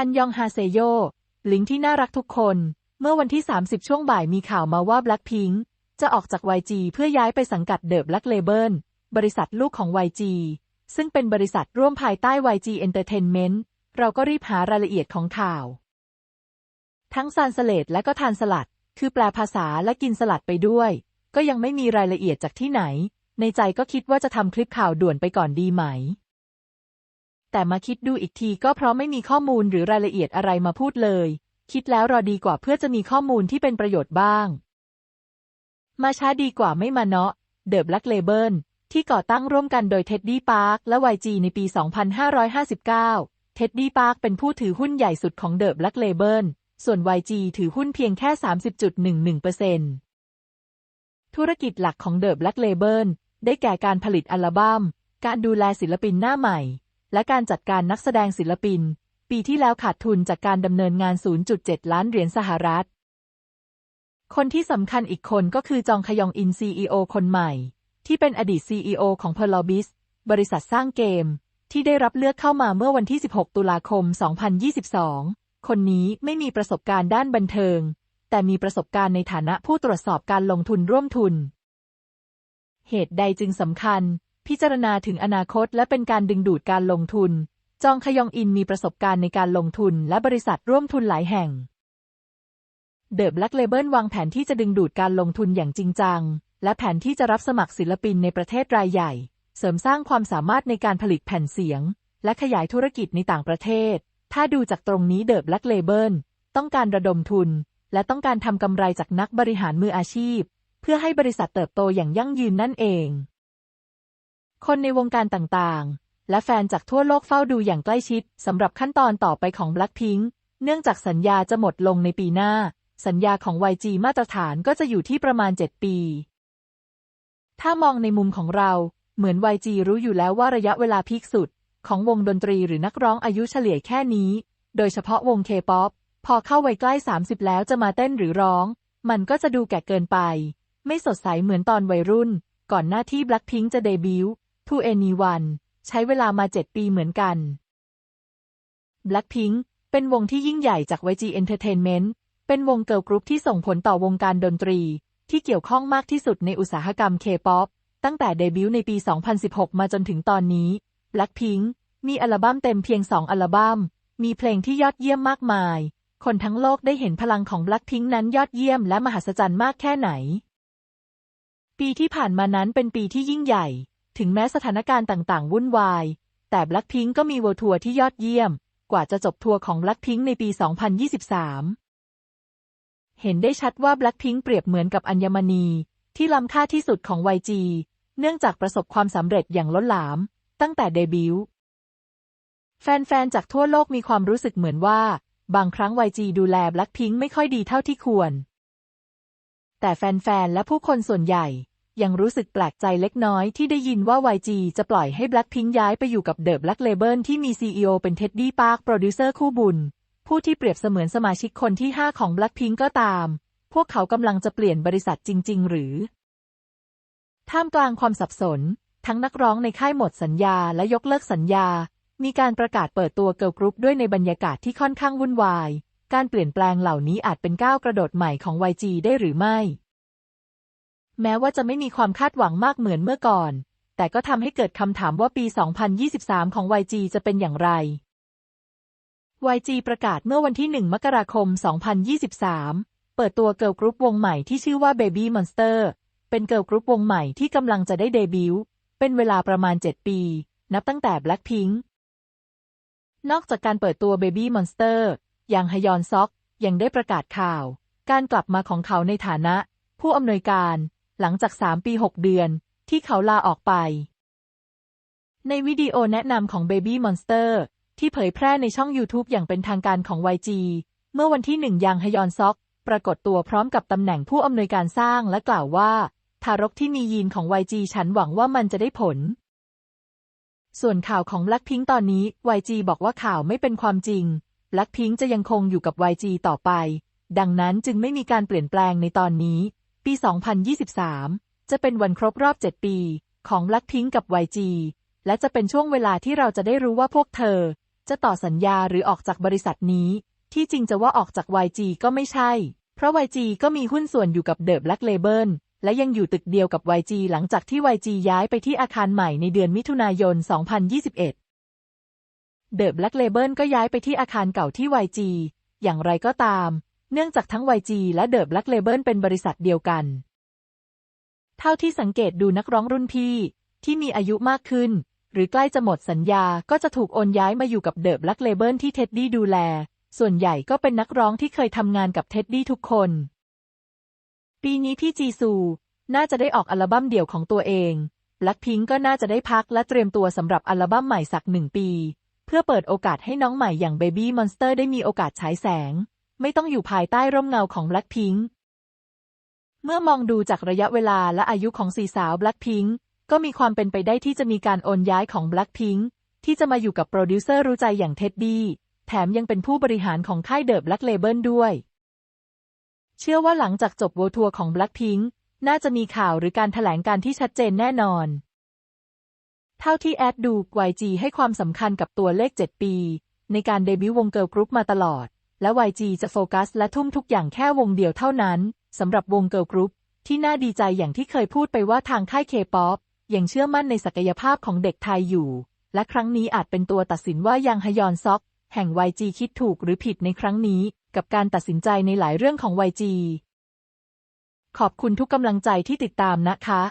อันยองฮาเซโย ลิงที่น่ารักทุกคน เมื่อวันที่ 30 ช่วงบ่ายมีข่าวมาว่า Blackpink จะออกจาก YG เพื่อย้ายไปสังกัดเดอะ Black Label บริษัทลูกของ YG ซึ่งเป็นบริษัทร่วมภายใต้ YG Entertainment เราก็รีบหารายละเอียดของข่าว ทั้งซานสเลดและก็ทานสลัด คือแปลภาษาและกินสลัดไปด้วย ก็ยังไม่มีรายละเอียดจากที่ไหน ในใจก็คิดว่าจะทำคลิปข่าวด่วนไปก่อนดีไหม แต่มาคิดดูอีกทีก็เพราะไม่มีข้อมูลหรือรายละเอียดอะไรมาพูดเลย คิดแล้วรอดีกว่าเพื่อจะมีข้อมูลที่เป็นประโยชน์บ้าง มาช้าดีกว่าไม่มาเนาะเดอะแบล็กเลเบิลที่ก่อตั้งร่วมกันโดยเท็ดดี้ปาร์คและ YG ในปี 2559 เท็ดดี้ปาร์คเป็นผู้ถือหุ้นใหญ่สุดของเดอะแบล็กเลเบิลส่วน YG ถือหุ้นเพียงแค่ 30.11%ธุรกิจหลักของเดอะแบล็กเลเบิลได้แก่การผลิตอัลบั้ม การดูแลศิลปินหน้าใหม่ และการจัดการนักแสดงศิลปิน ปีที่แล้วขาดทุนจากการดำเนินงาน 0.7 ล้านเหรียญสหรัฐ คนที่สำคัญอีกคนก็คือจองขยองอิน CEO คนใหม่ ที่เป็นอดีต CEO ของ p e r l o b i s บริษัทสร้างเกม ที่ได้รับเลือกเข้ามาเมื่อวันที่ 16 ตุลาคม 2022 คนนี้ไม่มีประสบการณ์ด้านบันเทิง แต่มีประสบการณ์ในฐานะผู้ตรวจสอบการลงทุนร่วมทุน เหตุใดจึงสำคัญ พิจารณาถึงอนาคตและเป็นการดึงดูดการลงทุน จองขยองอินมีประสบการณ์ในการลงทุนและบริษัทร่วมทุนหลายแห่ง เดอะแบล็กเลเบิลวางแผนที่จะดึงดูดการลงทุนอย่างจริงจัง และแผนที่จะรับสมัครศิลปินในประเทศรายใหญ่ เสริมสร้างความสามารถในการผลิตแผ่นเสียง และขยายธุรกิจในต่างประเทศ ถ้าดูจากตรงนี้เดอะแบล็กเลเบิลต้องการระดมทุน และต้องการทำกำไรจากนักบริหารมืออาชีพ เพื่อให้บริษัทเติบโตอย่างยั่งยืนนั่นเอง คนในวงการต่างๆ และแฟนจากทั่วโลกเฝ้าดูอย่างใกล้ชิดสำหรับขั้นตอนต่อไปของ Blackpink เนื่องจากสัญญาจะหมดลงในปีหน้า สัญญาของ YG มาตรฐานก็จะอยู่ที่ประมาณ 7 ปี ถ้ามองในมุมของเรา เหมือน YG รู้อยู่แล้วว่าระยะเวลาพีคสุด ของวงดนตรีหรือนักร้องอายุเฉลี่ยแค่นี้ โดยเฉพาะวงเคป๊อปพอเข้าวัยใกล้ 30 แล้วจะมาเต้นหรือร้อง มันก็จะดูแก่เกินไป ไม่สดใสเหมือนตอนวัยรุ่น ก่อนหน้าที่ Blackpink จะเดบิวต์ To Anyone ใช้เวลามา7ปีเหมือนกัน Blackpink เป็นวงที่ยิ่งใหญ่จาก YG Entertainment เป็นวงเกิร์ลกรุ๊ปที่ส่งผลต่อวงการดนตรี ที่เกี่ยวข้องมากที่สุดในอุตสาหกรรมเคป๊อปตั้งแต่เดบิวต์ในปี 2016 มาจนถึงตอนนี้ Blackpink มีอัลบั้มเต็มเพียง2อัลบั้ม มีเพลงที่ยอดเยี่ยมมากมาย คนทั้งโลกได้เห็นพลังของ Blackpink นั้นยอดเยี่ยมและมหัศจรรย์มากแค่ไหน ปีที่ผ่านมานั้นเป็นปีที่ยิ่งใหญ่ ถึงแม้สถานการณ์ต่างๆ วุ่นวาย แต่ Blackpink ก็มีเวทัวร์ที่ยอดเยี่ยม กว่าจะจบทัวร์ของ Blackpink ในปี 2023 เห็นได้ชัดว่า Blackpink เปรียบเหมือนกับอัญมณี ที่ล้ำค่าที่สุดของ YG เนื่องจากประสบความสำเร็จอย่างล้นหลาม ตั้งแต่เดบิวต์แฟน ๆ จากทั่วโลกมีความรู้สึกเหมือนว่า บางครั้ง YG ดูแล Blackpink ไม่ค่อยดีเท่าที่ควร แต่แฟน ๆ และผู้คนส่วนใหญ่ ยังรู้สึกแปลกใจเล็กน้อยที่ได้ยินว่า YG จะปล่อยให้ Blackpink ย้ายไปอยู่กับเดอะแบล็กเลเบิลที่มี CEO เป็นเท็ดดี้ปาร์คโปรดิวเซอร์คู่บุญ ผู้ที่เปรียบเสมือนสมาชิกคนที่ 5 ของ Blackpink ก็ตาม พวกเขากำลังจะเปลี่ยนบริษัทจริง ๆ หรือ ท่ามกลางความสับสน ทั้งนักร้องในค่ายหมดสัญญาและยกเลิกสัญญา มีการประกาศเปิดตัวเกิร์ลกรุ๊ปด้วยในบรรยากาศที่ค่อนข้างวุ่นวาย การเปลี่ยนแปลงเหล่านี้อาจเป็นก้าวกระโดดใหม่ของ YG ได้หรือไม่ แม้ว่าจะไม่มีความคาดหวังมากเหมือนเมื่อก่อน แต่ก็ทำให้เกิดคำถามว่าปี 2023 ของ YG จะเป็นอย่างไร YG ประกาศเมื่อวันที่ 1 มกราคม 2023 เปิดตัวเกิร์ลกรุ๊ปวงใหม่ที่ชื่อว่า Baby Monster เป็นเกิร์ลกรุ๊ปวงใหม่ที่กำลังจะได้เดบิวต์ เป็นเวลาประมาณ 7 ปี นับตั้งแต่ Blackpink นอกจากการเปิดตัว Baby Monster อย่างฮยอนซอกยังได้ประกาศข่าว การกลับมาของเขาในฐานะ ผู้อำนวยการ หลังจาก3ปี6เดือนที่เขาลาออกไป ในวิดีโอแนะนำของ Baby Monster ที่เผยแพร่ในช่อง YouTube อย่างเป็นทางการของ YG เมื่อวันที่หนึ่งยางฮยอนซอก ปรากฏตัวพร้อมกับตำแหน่งผู้อำนวยการสร้างและกล่าวว่า ทารกที่มียีนของ YG ฉันหวังว่ามันจะได้ผล ส่วนข่าวของ Blackpink ตอนนี้ YG บอกว่าข่าวไม่เป็นความจริง Blackpink จะยังคงอยู่กับ YG ต่อไป ดังนั้นจึงไม่มีการเปลี่ยนแปลงในตอนนี้ ปี 2023 จะเป็นวันครบรอบ 7 ปี ของ Blackpink กับ YG และจะเป็นช่วงเวลาที่เราจะได้รู้ว่าพวกเธอ จะต่อสัญญาหรือออกจากบริษัทนี้ ที่จริงจะว่าออกจาก YG ก็ไม่ใช่ เพราะ YG ก็มีหุ้นส่วนอยู่กับเดอะแบล็กเลเบิลและยังอยู่ตึกเดียวกับ YG หลังจากที่ YG ย้ายไปที่อาคารใหม่ในเดือนมิถุนายน 2021 เดอะแบล็กเลเบิลก็ย้ายไปที่อาคารเก่าที่ YG อย่างไรก็ตาม เนื่องจากทั้ง YG และเดอะแบล็กเลเบิลเป็นบริษัทเดียวกัน เท่าที่สังเกตดูนักร้องรุ่นพี่ ที่มีอายุมากขึ้น หรือใกล้จะหมดสัญญาก็จะถูกโอนย้ายมาอยู่กับเดอะแบล็กเลเบิลที่เท็ดดี้ดูแล ส่วนใหญ่ก็เป็นนักร้องที่เคยทำงานกับเท็ดดี้ทุกคน ปีนี้พี่จีซู น่าจะได้ออกอัลบั้มเดี่ยวของตัวเอง Blackpink ก็น่าจะได้พักและเตรียมตัวสำหรับอัลบั้มใหม่สักหนึ่งปี เพื่อเปิดโอกาสให้น้องใหม่อย่าง Baby Monster ได้มีโอกาสฉายแสง ไม่ต้องอยู่ภายใต้ร่มเงาของ Blackpink เมื่อมองดูจากระยะเวลาและอายุของสี่สาว Blackpink ก็มีความเป็นไปได้ที่จะมีการโอนย้ายของ Blackpink ที่จะมาอยู่กับโปรดิวเซอร์รู้ใจอย่างเท็ดดี้แถมยังเป็นผู้บริหารของค่ายเดอะแบล็กเลเบิลด้วย เชื่อว่าหลังจากจบโวทัวร์ของ Blackpink น่าจะมีข่าวหรือการถแถลงการที่ชัดเจนแน่นอน เท่าที่แอดดู YG ให้ความสำคัญกับตัวเลข 7 ปี ในการเดบิวต์วงเกิร์ลกรุ๊ปมาตลอด และ YG จะโฟกัสและทุ่มทุกอย่างแค่วงเดียวเท่านั้นสำหรับวงเกิร์ลกรุ๊ปที่น่าดีใจอย่างที่เคยพูดไปว่าทางค่ายเคป๊อปยังเชื่อมั่นในศักยภาพของเด็กไทยอยู่ และครั้งนี้อาจเป็นตัวตัดสินว่ายังฮยอนซอก แห่ง YG คิดถูกหรือผิดในครั้งนี้ กับการตัดสินใจในหลายเรื่องของ YG ขอบคุณทุกกำลังใจที่ติดตามนะคะ